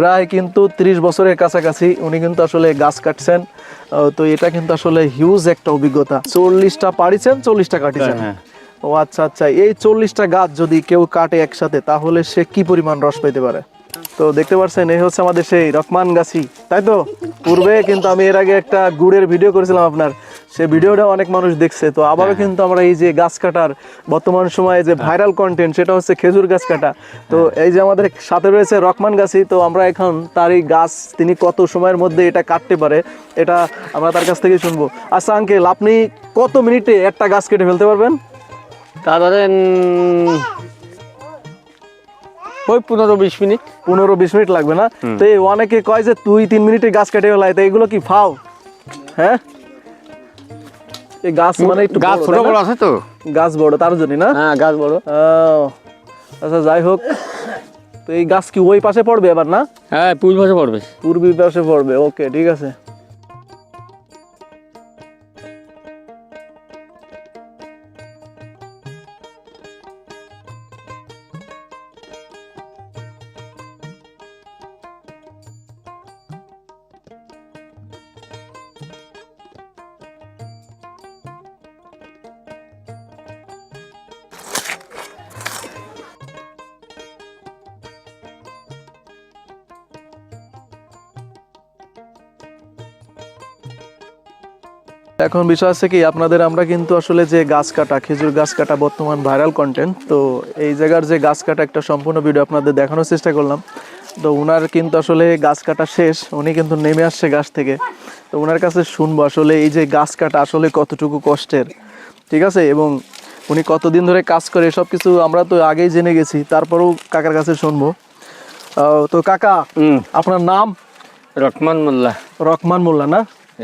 প্রায় কিন্তু ত্রিশ বছরের কাছাকাছি উনি কিন্তু আসলে গাছ কাটছেন। তো এটা কিন্তু আসলে হিউজ একটা অভিজ্ঞতা। চল্লিশটা পাড়িছেন চল্লিশটা কাটিছেন। হ্যাঁ। ও আচ্ছা আচ্ছা এই চল্লিশটা গাছ যদি কেউ কাটে একসাথে তাহলে সে কি পরিমাণ রস পেতে পারে? তো দেখতে পাচ্ছেন এই হচ্ছে আমাদের সেই রকমান গাছি তাই তো? পূর্বে কিন্তু আমি এর আগে একটা গুড়ের ভিডিও করেছিলাম আপনার। সে ভিডিওটা অনেক মানুষ দেখছে তো আবারও কিন্তু আমরা এই যে গাছ কাটার বর্তমান সময়ে যে ভাইরাল কন্টেন্ট সেটা হচ্ছে খেজুর গাছ কাটা। তো এই যে আমাদের সাথে রয়েছে রকমান গাছি তো আমরা এখন তার এই গাছ তিনি কত সময়ের মধ্যে এটা কাটতে পারে এটা আমরা তার কাছ থেকে শুনব। আচ্ছা আঙ্কেল আপনি কত মিনিটে একটা গাছ কেটে ফেলতে পারবেন? তা ধরেন ওই পনেরো বিশ মিনিট। পনেরো বিশ মিনিট লাগবে না? তো অনেকে কয় যে তুই তিন মিনিটে গাছ কেটে ফেলায় তো এগুলো কি ফাও? হ্যাঁ? এই গাছ মানে একটু গাছ ছোট বড় আছে তো? গাছ বড় তার জন্য না? হ্যাঁ গাছ বড়। আচ্ছা যাই হোক। তো এই গাছ কি ওই পাশে পড়বে এবার না? হ্যাঁ পূর্ব পাশে পড়বে। পূর্বী পাশে পড়বে ওকে ঠিক আছে। এখন বিষয় আছে কি আপনাদের আমরা কিন্তু আসলে যে গাছ কাটা খেজুর গাছ কাটা বর্তমান ভাইরাল কন্টেন্ট তো এই জায়গার যে গাছ কাটা একটা সম্পূর্ণ ভিডিও আপনাদের দেখানোর চেষ্টা করলাম। তো উনার কিন্তু আসলে গাছ কাটা শেষ উনি কিন্তু নেমে আসছে গাছ থেকে। তো ওনার কাছে শুনব আসলে এই যে গাছ কাটা আসলে কতটুকু কষ্টের ঠিক আছে? এবং উনি কতদিন ধরে কাজ করে সব কিছু আমরা তো আগেই জেনে গেছি তারপরেও কাকার কাছে শুনব। তো কাকা আপনার নাম? রকমান মোল্লা। রকমান মোল্লা না?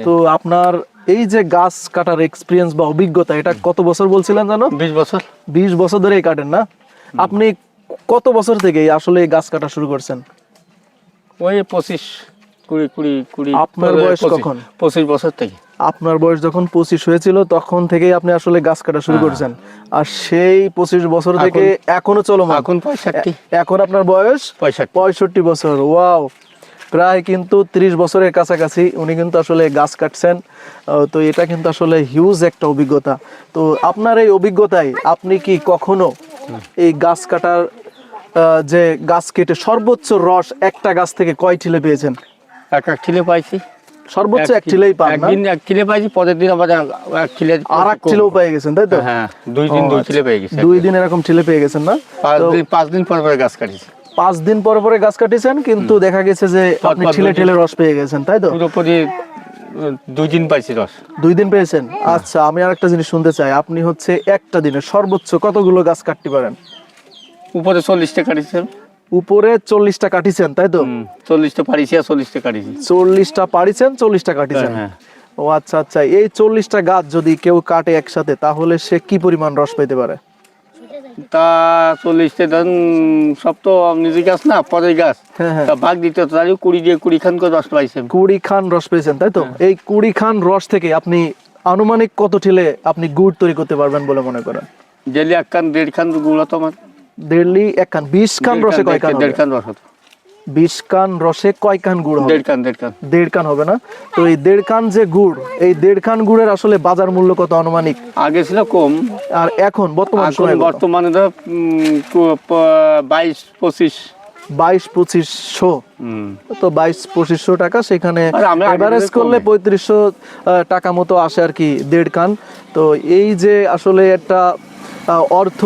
তো আপনার এই যে গাছ কাটার এক্সপিরিয়েন্স বা অভিজ্ঞতা এটা কত বছর বলছিলেন জানো? বিশ বছর। বিশ বছর ধরেই কাটেন না? আপনি কত বছর থেকে আসলে এই গাছ কাটা শুরু করছেন? ওই পঁচিশ কুড়ি কুড়ি কুড়ি আপনার বয়স কখন? পঁচিশ বছর থেকে। আপনার বয়স যখন পঁচিশ হয়েছিল তখন থেকেই আপনি আসলে গাছ কাটা শুরু করছেন। আর সেই পঁচিশ বছর থেকে এখনও চলো এখন পঁয়ষট্টি। এখন আপনার বয়স? পঁয়ষট্টি বছর ওয়াও। প্রায় কিন্তু ত্রিশ বছরের কাছাকাছি উনি কিন্তু আসলে গাছ কাটছেন। তো এটা কিন্তু আসলে হিউজ একটা অভিজ্ঞতা। তো আপনার এই অভিজ্ঞতায় আপনি কি কখনো এই গাছ কাটার যে গাছ কেটে সর্বোচ্চ রস একটা গাছ থেকে কয় ঠিলে পেয়েছেন? এক এক কিলো পাইছি। সর্বোচ্চ এক পান একদিন এক কিলো পাইছি পরের দিন আবার এক কিলো আর এক ঠিলেও পেয়ে গেছেন তাই তো? হ্যাঁ দুই দিন দুই আচ্ছা। কিলো পেয়ে দুই দিন এরকম ঠিলে পেয়ে গেছেন না? পাঁচ দিন পাঁচ দিন পর পরে গাছ কাটিছি। পাঁচ দিন পরে পরে গাছ কাটিয়েছেন কিন্তু দেখা গেছে যে আপনি ঠিলে ঠিলে রস পেয়ে গেছেন তাই তো? পুরোপুরি দুই দিন পাইছি রস। দুই দিন পেয়েছেন? আচ্ছা আমি আর একটা জিনিস শুনতে চাই। আপনি হচ্ছে একটা দিনে সর্বোচ্চ কতগুলো গাছ কাটতে পারেন? উপরে চল্লিশটা কাটিছি উপরে চল্লিশটা কাটিছেন তাই তো? চল্লিশটা পারিছি আর চল্লিশটা কাটিছি। চল্লিশটা পাড়িছেন চল্লিশটা কাটিছেন? হ্যাঁ। ও আচ্ছা আচ্ছা এই চল্লিশটা গাছ যদি কেউ কাটে একসাথে তাহলে সে কি পরিমাণ রস পেতে পারে? তা চল্লিশটা ধরুন সব তো নিজে গাছ না পরের গাছ। হ্যাঁ হ্যাঁ। তা ভাগ দিতে হতো কুড়ি দিয়ে কুড়ি খান করে রস পাইছেন। কুড়ি খান রস পেয়েছেন তাই তো? এই কুড়ি খান রস থেকে আপনি আনুমানিক কত ঠিলে আপনি গুড় তৈরি করতে পারবেন বলে মনে করেন? ডেলি এক খান দেড় খান গুড় হতো আমার। দেড়লি এক খান বিশ খান রসে কয় খান দেড় খান রস হতো। বিশ কান রসে কয় কান গুড় হবে? দেড় কান দেড় কান। দেড় কান হবে না? তো এই দেড় কান যে গুড় এই দেড় কান গুড়ের আসলে বাজার মূল্য কত আনুমানিক? আগে ছিল কম। আর এখন বর্তমান সময় বর্তমানে ধর বাইশ পঁচিশ। বাইশ পঁচিশশো। হুম। তো বাইশ পঁচিশশো টাকা সেখানে এভারেজ করলে। পঁয়ত্রিশশো টাকা মতো আসে আর কি দেড় কান। তো এই যে আসলে একটা অর্থ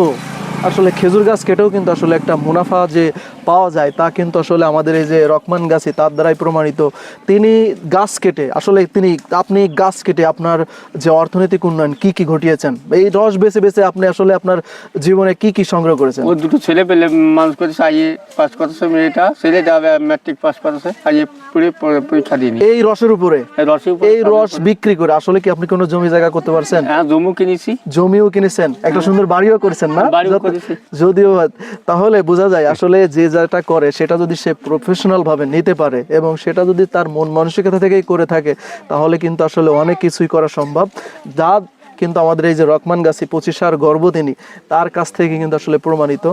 আসলে খেজুর গাছ কেটেও কিন্তু আসলে একটা মুনাফা যে পাওয়া যায় তা কিন্তু আসলে আমাদের এই যে রকমান গাছে তার দ্বারাই প্রমাণিত। তিনি গাছ কেটে আসলে তিনি আপনি গাছ কেটে আপনার যে অর্থনৈতিক উন্নয়ন কি কি ঘটিয়েছেন? এই রস বেছে বেছে আপনি আসলে আপনার জীবনে কি কি সংগ্রহ করেছেন? ও দুটো ছেলে পেলে মানুষ করেছে আইয়ে পাস করেছে মেয়েটা ছেলে যাবে ম্যাট্রিক পাস করেছে আইয়ে পুরে পরীক্ষা দিইনি এই রসের উপরে? এই রসে বিক্রি করে আসলে কি আপনি কোনো জমি জায়গা করতে পারছেন? হ্যাঁ জমু কিনেছি। জমিও কিনেছেন একটা সুন্দর বাড়িও করেছেন না। যদিও তাহলে বোঝা যায় আসলে যে যেটা করে, সেটা যদি সে প্রফেশনালভাবে নিতে পারে এবং সেটা যদি তার মন মানসিকতা থেকেই করে থাকে, তাহলে কিন্তু আসলে অনেক কিছুই করা সম্ভব। যা কিন্তু আমাদের এই যে রকমান গাছি পঁচিশার গর্ব তিনি, তার কাছ থেকে কিন্তু আসলে প্রমাণিত।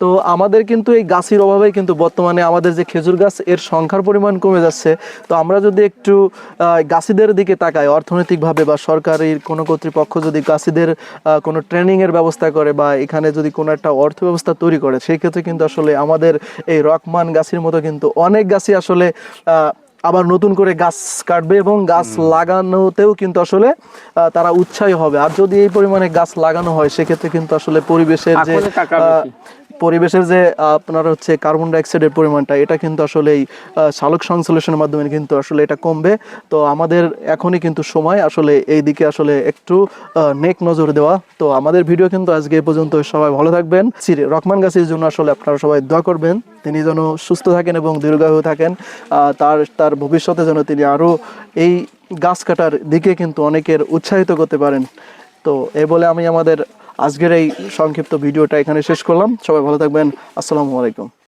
তো আমাদের কিন্তু এই গাছের অভাবে কিন্তু বর্তমানে আমাদের যে খেজুর গাছ, এর সংখ্যার পরিমাণ কমে যাচ্ছে। তো আমরা যদি একটু গাছিদের দিকে তাকাই, অর্থনৈতিকভাবে বা সরকারের কোনো কর্তৃপক্ষ যদি গাছিদের কোনো ট্রেনিংয়ের ব্যবস্থা করে বা এখানে যদি কোনো একটা অর্থ ব্যবস্থা তৈরি করে, সেই ক্ষেত্রে কিন্তু আসলে আমাদের এই রকমান গাছির মতো কিন্তু অনেক গাছই আসলে আবার নতুন করে গাছ কাটবে এবং গাছ লাগানোতেও কিন্তু আসলে তারা উৎসাহী হবে। আর যদি এই পরিমাণে গাছ লাগানো হয় সেক্ষেত্রে কিন্তু আসলে পরিবেশের যে পরিবেশের যে আপনার হচ্ছে কার্বন ডাইঅক্সাইডের পরিমাণটা, এটা কিন্তু আসলে এই সালোক সংশ্লেষণের মাধ্যমে কিন্তু আসলে এটা কমবে। তো আমাদের এখনই কিন্তু সময়, আসলে এই দিকে আসলে একটু নেক নজর দেওয়া। তো আমাদের ভিডিও কিন্তু আজকে এই পর্যন্ত সবাই ভালো থাকবেন। সিরে রকমান গাছের জন্য আসলে আপনারা সবাই দোয়া করবেন। তিনি যেন সুস্থ থাকেন এবং দীর্ঘায়ু থাকেন। তার তার ভবিষ্যতে যেন তিনি আরও এই গাছ কাটার দিকে কিন্তু অনেকের উৎসাহিত করতে পারেন। তো এই বলে আমি আমাদের আজকের এই সংক্ষিপ্ত ভিডিওটা এখানে শেষ করলাম। সবাই ভালো থাকবেন। আসসালামু আলাইকুম।